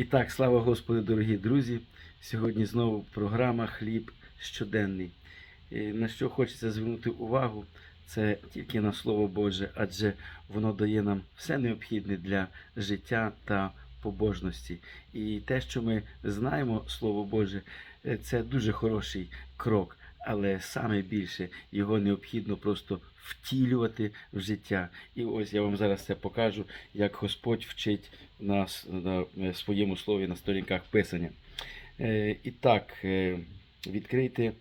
І так, слава Господу, дорогі друзі. Сьогодні знову програма Хліб щоденний. І На що хочеться звернути увагу, це тільки на Слово Боже, адже воно дає нам все необхідне для життя та побожності. І те, що ми знаємо, Слово Боже, е, це дуже хороший крок, але саме більше його необхідно просто втілювати в життя. І ось я вам зараз це покажу, як Господь вчить нас на е, своєму слові на сторінках Писання. Е, І так, е, відкрийте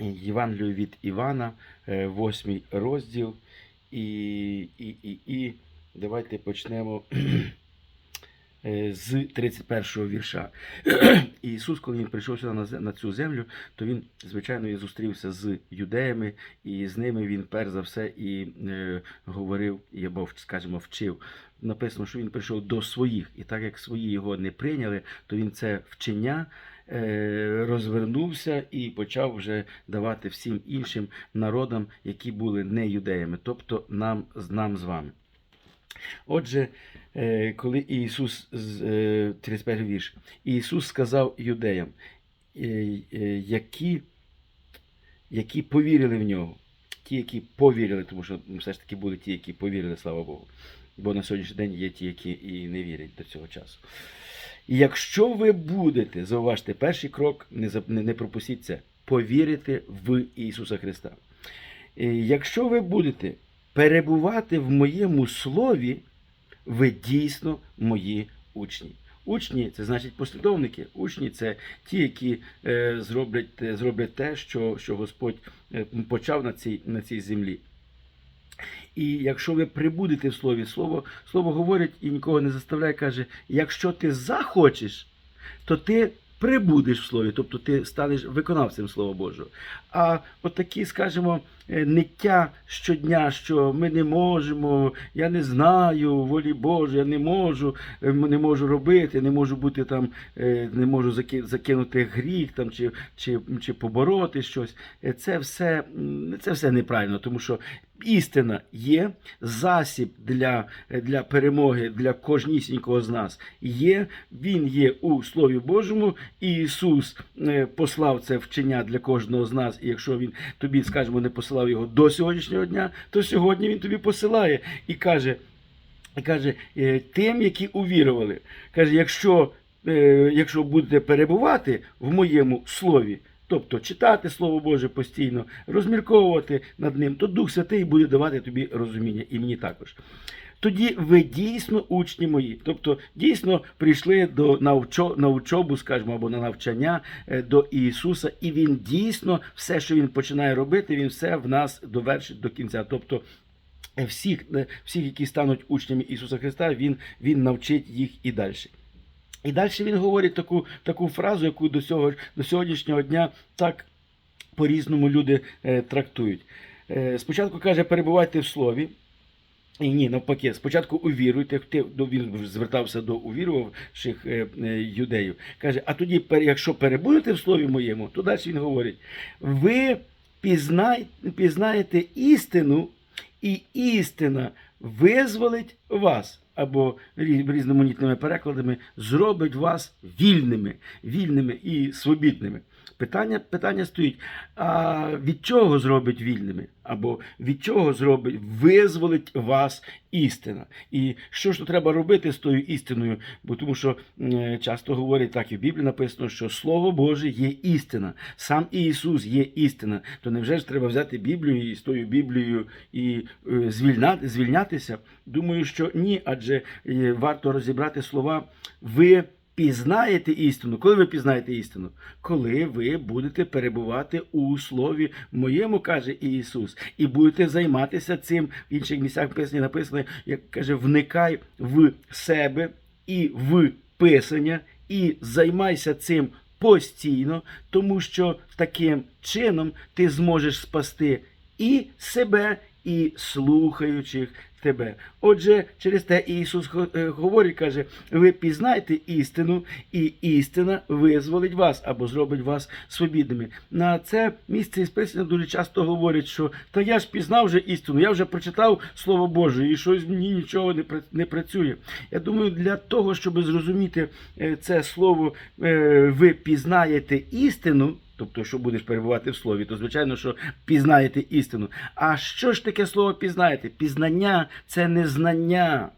Євангелію від Івана, е, восьмий розділ. І, і, і, і давайте почнемо з 31 вірша. Ісус, коли він прийшов сюди на цю землю, то він, звичайно, і зустрівся з юдеями, і з ними він перш за все і е, говорив, або, скажімо, вчив. Написано, що він прийшов до своїх, і так як свої його не прийняли, то він це вчення е, розвернувся і почав вже давати всім іншим народам, які були не юдеями, тобто нам, нам з вами. Отже, е, коли Ісус, з- е, 31 вірш, Ісус сказав юдеям, е, які, які повірили в нього, ті, які повірили, тому що ну, все ж таки були ті, які повірили, слава Богу. Бо на сьогоднішній день є ті, які і не вірять до цього часу. І якщо ви будете, зауважте, перший крок, не, пропустіть це, повірити в Ісуса Христа. Е, Якщо ви будете перебувати в моєму слові, ви дійсно мої учні. Учні це значить послідовники. Учні це ті, які е, зроблять, те- зроблять те, що, що Господь е, почав на цій, на цій землі. І якщо ви прибудете в слові, слово, слово говорить і нікого не заставляє, каже: якщо ти захочеш, то ти прибудеш в слові, тобто ти станеш виконавцем Слова Божого. А от скажімо, е, ниття щодня, що ми не можемо, я не знаю волі Божої, я не можу, е, не можу робити, не можу бути там, е, не можу закинути гріх там, чи, чи, чи побороти щось. Це все, це все неправильно, тому що істина є, засіб для, для перемоги для кожнісінького з нас є. Він є у Слові Божому. І Ісус послав це вчення для кожного з нас. Якщо він тобі, скажімо, не посилав його до сьогоднішнього дня, то сьогодні він тобі посилає і каже. І каже, е, тим, які увірували. Каже, якщо, е, якщо будете перебувати в моєму слові, тобто читати Слово Боже постійно, розмірковувати над ним, то Дух Святий буде давати тобі розуміння, і мені також. Тоді ви дійсно учні мої, тобто дійсно прийшли до навчо, на учобу, скажімо, або на навчання е, до Ісуса, і Він дійсно все, що Він починає робити, Він все в нас довершить до кінця. Тобто е, всіх, е, всіх, які стануть учнями Ісуса Христа, Він, він навчить їх і далі. І далі він говорить таку, таку фразу, яку до, цього, до сьогоднішнього дня так по-різному люди е, трактують. Е, спочатку каже, перебувайте в слові. І ні, навпаки, спочатку увіруйте, до- він звертався до увірувавших е, е, юдеїв. Каже, а тоді, якщо перебудете в слові моєму, то далі він говорить: ви пізнай, пізнаєте істину, і істина визволить вас. Або різноманітними перекладами зробить вас вільними, вільними і свобідними. Питання, питання стоїть: а від чого зробить вільними? Або від чого зробить, визволить вас істина? І що ж то треба робити з тою істиною? Бо тому що часто говорять так, і в Біблії написано, що Слово Боже є істина, сам Ісус є істина. То невже ж треба взяти Біблію і з тою Біблією і е, звільняти, звільнятися? Думаю, що ні, адже е, варто розібрати слова ви. Пізнаєте істину. Коли ви пізнаєте істину? Коли ви будете перебувати у слові моєму, каже Ісус, і будете займатися цим в інших місцях писання написано, як каже, вникай в себе і в писання, і займайся цим постійно, тому що таким чином ти зможеш спасти і себе, і слухаючих тебе. Отже, через те Ісус е, говорить, каже: ви пізнаєте істину, і істина визволить вас або зробить вас свобідними. На це місце із Писання дуже часто говорять, що та я ж пізнав вже істину, я вже прочитав Слово Боже, і щось мені нічого не, працює. Я думаю, для того, щоб зрозуміти е, це слово, е, ви пізнаєте істину. Тобто, що будеш перебувати в слові, то звичайно, що пізнаєте істину. А що ж таке слово пізнаєте? Пізнання це не знання.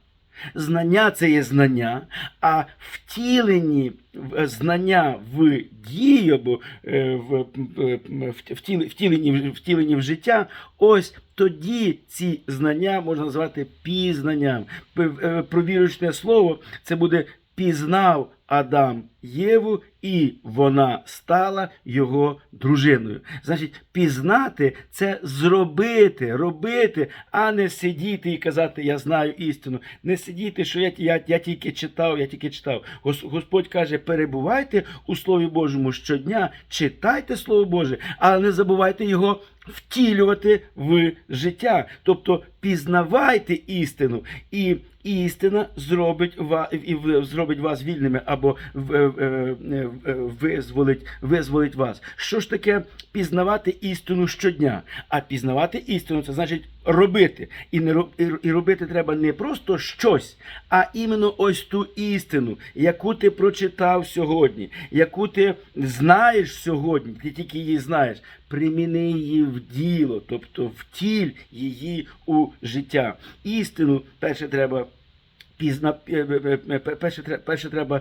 Знання це є знання, а втілені знання в дію або е, е, в- втілені, втілені в життя, ось тоді ці знання можна назвати пізнанням. Е, Провірочне слово це буде пізнав Адам Єву, і вона стала його дружиною. Значить, пізнати це зробити, робити, а не сидіти і казати, я знаю істину. Не сидіти, що я, я, я тільки читав, я тільки читав. Гос- Господь каже, перебувайте у Слові Божому щодня, читайте Слово Боже, але не забувайте його втілювати в життя. Тобто пізнавайте істину, і істина зробить вас, зробить вас вільними або е, визволить, визволить вас. Що ж таке пізнавати істину щодня? А пізнавати істину це значить робити. І, не, і робити треба не просто щось, а іменно ось ту істину, яку ти прочитав сьогодні, яку ти знаєш сьогодні, ти тільки її знаєш. Приміни її в діло, тобто втіль її у життя. Істину перше треба. Пізна е, е, е, перше, перше треба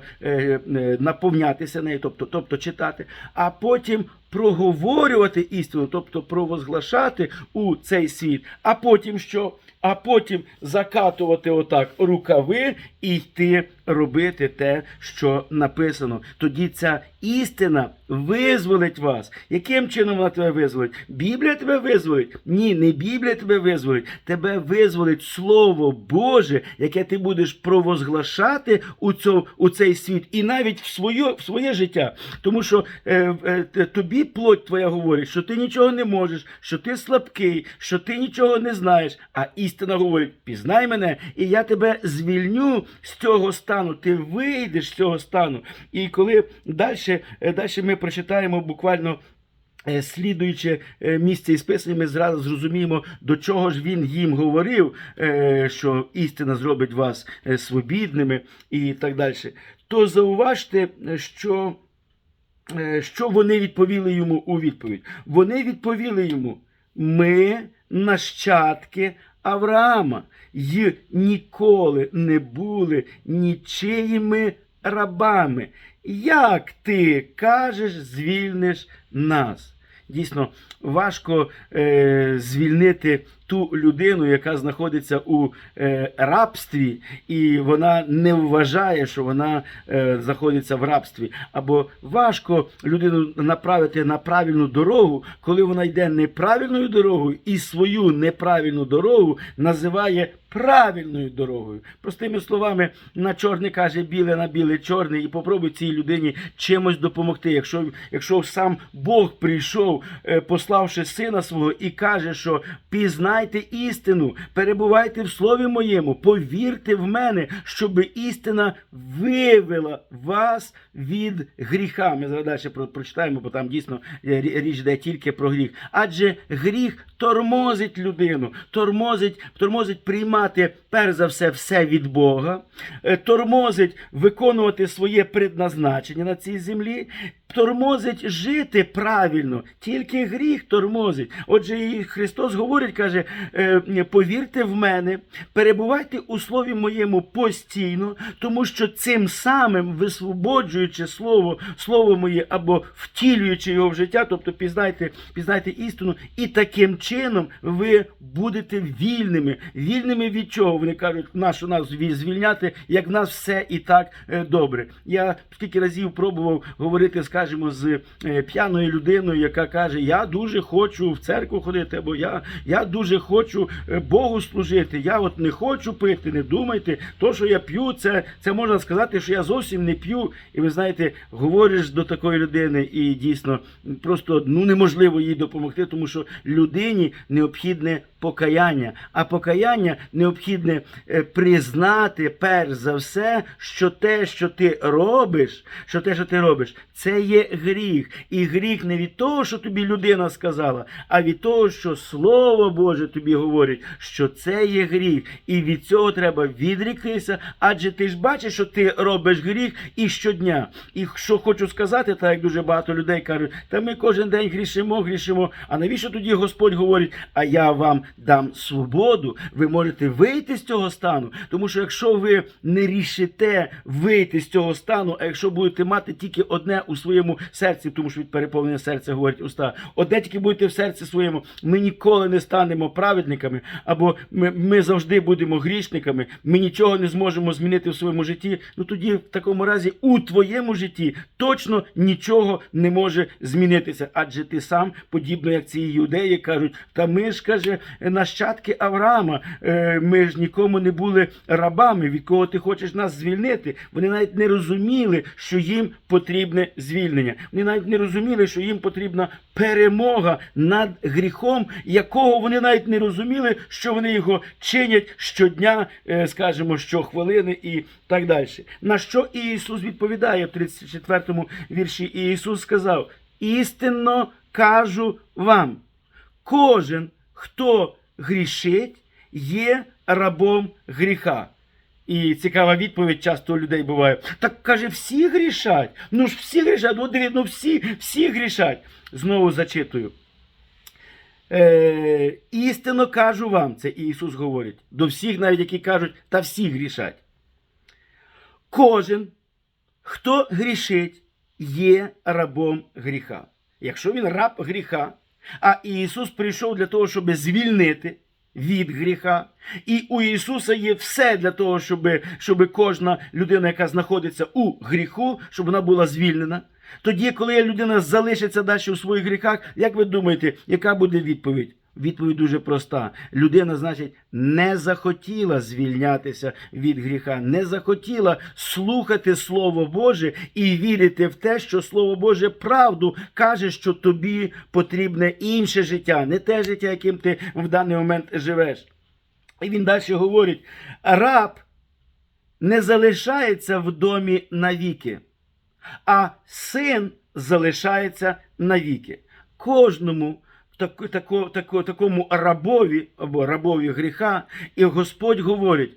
наповнятися нею, тобто, тобто читати, а потім проговорювати істину, тобто провозглашати у цей світ, а потім що? А потім закатувати отак рукави і йти робити те, що написано. Тоді ця істина визволить вас. Яким чином вона тебе визволить? Біблія тебе визволить? Ні, не Біблія тебе визволить. Тебе визволить Слово Боже, яке ти будеш провозглашати у, цьому, у цей світ і навіть в своє, в своє життя. Тому що е, е, тобі плоть твоя говорить, що ти нічого не можеш, що ти слабкий, що ти нічого не знаєш. А істина говорить: пізнай мене, і я тебе звільню з цього стану. Ти вийдеш з цього стану. І коли далі, далі ми прочитаємо буквально. е, Слідуючи е, місце із Писання, ми зразу зрозуміємо, до чого ж він їм говорив, е, що істина зробить вас е, свобідними і так далі. То зауважте, е, що, е, що вони відповіли йому у відповідь. Вони відповіли йому: ми нащадки Авраама й ніколи не були нічиїми рабами. Як ти кажеш, звільниш нас? Дійсно, важко е, звільнити ту людину, яка знаходиться у е, рабстві, і вона не вважає, що вона е, знаходиться в рабстві. Або важко людину направити на правильну дорогу, коли вона йде неправильною дорогою і свою неправильну дорогу називає правильною дорогою. Простими словами, на чорне каже біле, на біле чорне, і попробуй цій людині чимось допомогти. Якщо, якщо сам Бог прийшов, е, пославши сина свого, і каже, що пізнайте істину, перебувайте в слові моєму, повірте в мене, щоб істина вивела вас від гріха. Ми зараз про- прочитаємо, бо там дійсно річ йде тільки про гріх. Адже гріх тормозить людину, тормозить, тормозить приймати перш за все все від Бога, е, тормозить виконувати своє предназначення на цій землі, тормозить жити правильно, тільки гріх тормозить. Отже, і Христос говорить, каже: повірте в мене, перебувайте у слові моєму постійно, тому що цим самим висвободжуючи слово, слово моє або втілюючи його в життя, тобто пізнайте, пізнайте істину, і таким чином ви будете вільними. Вільними від чого? Вони кажуть, нашу нас звільняти, як в нас все і так е, добре. Я скільки разів пробував говорити, скажімо, з е, п'яною людиною, яка каже: Я дуже хочу в церкву ходити, або я, я дуже хочу е, Богу служити. Я от не хочу пити, не думайте. То, що я п'ю, це, це можна сказати, що я зовсім не п'ю. І ви знаєте, говориш до такої людини, і дійсно просто ну неможливо їй допомогти, тому що людині необхідне покаяння. А покаяння необхідне е, признати перш за все, що те, що ти робиш, що те, що ти робиш, це є гріх. І гріх не від того, що тобі людина сказала, а від того, що Слово Боже тобі говорить, що це є гріх. І від цього треба відріктися, адже ти ж бачиш, що ти робиш гріх і щодня. І що хочу сказати, так як дуже багато людей кажуть, та ми кожен день грішимо, грішимо. А навіщо тоді Господь говорить, а я вам дам свободу, ви можете вийти з цього стану. Тому що якщо ви не рішите вийти з цього стану, а якщо будете мати тільки одне у своєму серці, тому що від переповнення серця говорить уста, одне тільки будете в серці своєму, ми ніколи не станемо праведниками, або ми, ми завжди будемо грішниками, ми нічого не зможемо змінити в своєму житті. Ну тоді в такому разі у твоєму житті точно нічого не може змінитися, адже ти сам, подібно як ці юдеї, кажуть, та ми ж каже нащадки Авраама, е, ми ж нікому не були рабами, від кого ти хочеш нас звільнити. Вони навіть не розуміли, що їм потрібне звільнення. Вони навіть не розуміли, що їм потрібна перемога над гріхом, якого вони навіть не розуміли, що вони його чинять щодня, е, скажімо, щохвилини і так далі. На що Ісус відповідає в 34-му вірші? Ісус сказав: істинно кажу вам, кожен, хто грішить, є рабом гріха. І цікава відповідь часто у людей буває. Так каже, всі грішать. Ну ж всі грішать, ну ну всі, всі грішать. Знову зачитую. Е, істинно кажу вам, це Ісус говорить, до всіх, навіть які кажуть, та всі грішать. Кожен, хто грішить, є рабом гріха. Якщо він раб гріха, а Ісус прийшов для того, щоб звільнити від гріха, і у Ісуса є все для того, щоб, щоб кожна людина, яка знаходиться у гріху, щоб вона була звільнена. Тоді, коли людина залишиться далі у своїх гріхах, як ви думаєте, яка буде відповідь? Відповідь дуже проста. Людина, значить, не захотіла звільнятися від гріха, не захотіла слухати Слово Боже і вірити в те, що Слово Боже правду каже, що тобі потрібне інше життя, не те життя, яким ти в даний момент живеш. І він далі говорить: раб не залишається в домі навіки, а син залишається навіки. Кожному так, тако, тако, такому рабові або рабові гріха, і Господь говорить: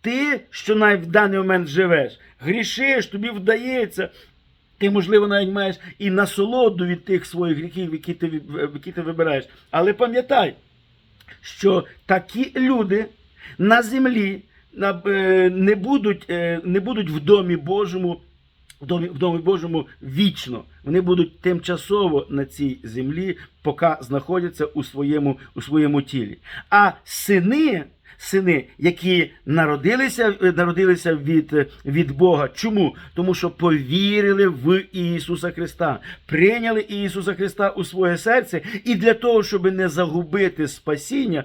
ти, що навіть в даний момент живеш, грішиш, тобі вдається. Ти, можливо, навіть маєш і насолоду від тих своїх гріхів, які ти, які ти вибираєш. Але пам'ятай, що такі люди на землі е, не будуть, е, не будуть в домі Божому в домі, в домі Божому вічно. Вони будуть тимчасово на цій землі, поки знаходяться у своєму, у своєму тілі. А сини, сини, які народилися, народилися від, від Бога. Чому? Тому що повірили в Ісуса Христа, прийняли Ісуса Христа у своє серце, і для того, щоб не загубити спасіння,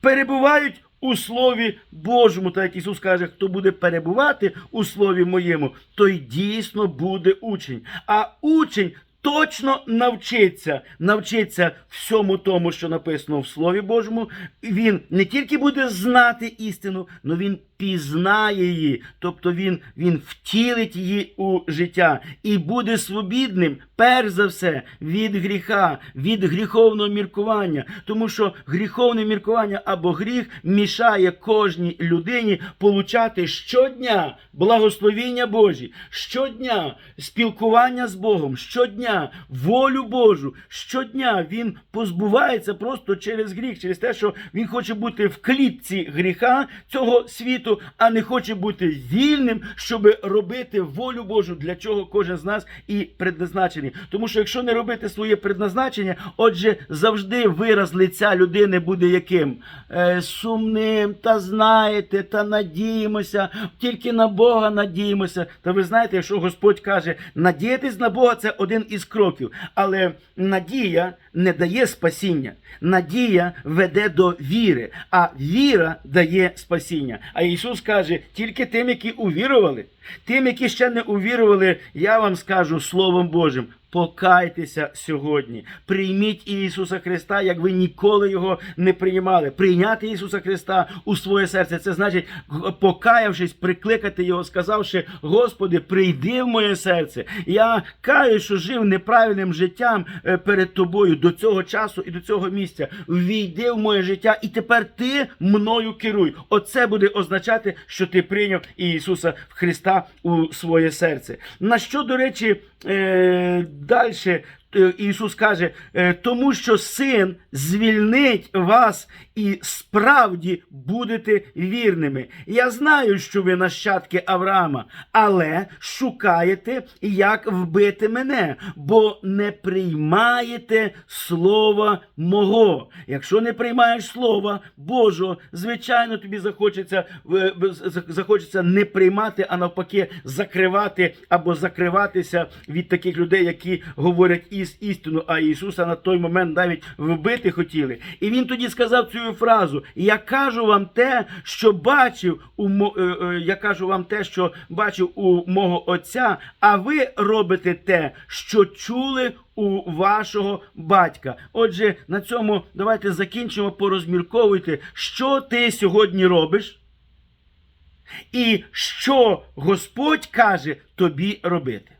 перебувають у Слові Божому, так як Ісус каже, хто буде перебувати у Слові моєму, той дійсно буде учень. А учень точно навчиться, навчиться всьому тому, що написано в Слові Божому. Він не тільки буде знати істину, але він пізнає її, тобто він, він втілить її у життя і буде свобідним, перш за все, від гріха, від гріховного міркування. Тому що гріховне міркування або гріх мішає кожній людині получати щодня благословіння Божі, щодня спілкування з Богом, щодня волю Божу, щодня він позбувається просто через гріх, через те, що він хоче бути в клітці гріха цього світу, а не хоче бути вільним, щоб робити волю Божу, для чого кожен з нас і предназначений. Тому що якщо не робити своє предназначення, отже, завжди вираз лиця людини буде яким? Е, сумним, та знаєте, та надіємося, тільки на Бога надіємося. Та ви знаєте, якщо Господь каже, надіятись на Бога це один із кроків. Але надія не дає спасіння. Надія веде до віри, а віра дає спасіння. А Ісус каже, тільки тим, які увірували, тим, які ще не увірували, я вам скажу Словом Божим. Покайтеся сьогодні. Прийміть Ісуса Христа, як ви ніколи його не приймали. Прийняти Ісуса Христа у своє серце. Це значить, покаявшись, прикликати Його, сказавши: Господи, прийди в моє серце. Я каю, що жив неправильним життям е, перед тобою до цього часу і до цього місця. Війди в моє життя, і тепер ти мною керуй. Оце буде означати, що ти прийняв Ісуса Христа у своє серце. На що, до речі, е, далі Ісус каже, е, тому що син звільнить вас і справді будете вірними. Я знаю, що ви нащадки Авраама, але шукаєте, як вбити мене, бо не приймаєте слова мого. Якщо не приймаєш слова Божого, звичайно, тобі захочеться, е, захочеться не приймати, а навпаки, закривати або закриватися від таких людей, які говорять із істину, а Ісуса на той момент навіть вбити хотіли. І він тоді сказав цю фразу: Я кажу вам те, що бачив у е, е, я кажу вам те, що бачив у мого отця, а ви робите те, що чули у вашого батька. Отже, на цьому давайте закінчимо, порозмірковуйте, що ти сьогодні робиш. І що Господь каже тобі робити.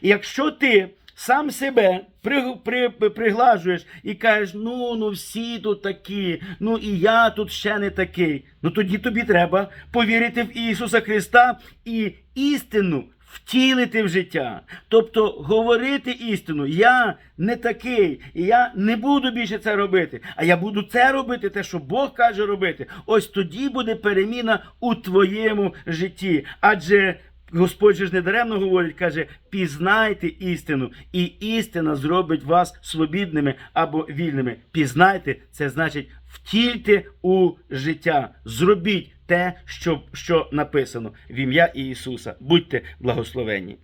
І якщо ти сам себе при, при, приглажуєш і кажеш, ну, ну всі тут такі, ну і я тут ще не такий, ну тоді тобі треба повірити в Ісуса Христа і істину втілити в життя. Тобто говорити істину, я не такий, і я не буду більше це робити, а я буду це робити, те, що Бог каже робити. Ось тоді буде переміна у твоєму житті. Адже Господь же ж недаремно говорить, каже: пізнайте істину, і істина зробить вас свобідними або вільними. Пізнайте, це значить втільте у життя. Зробіть те, що, що написано в ім'я Ісуса. Будьте благословені.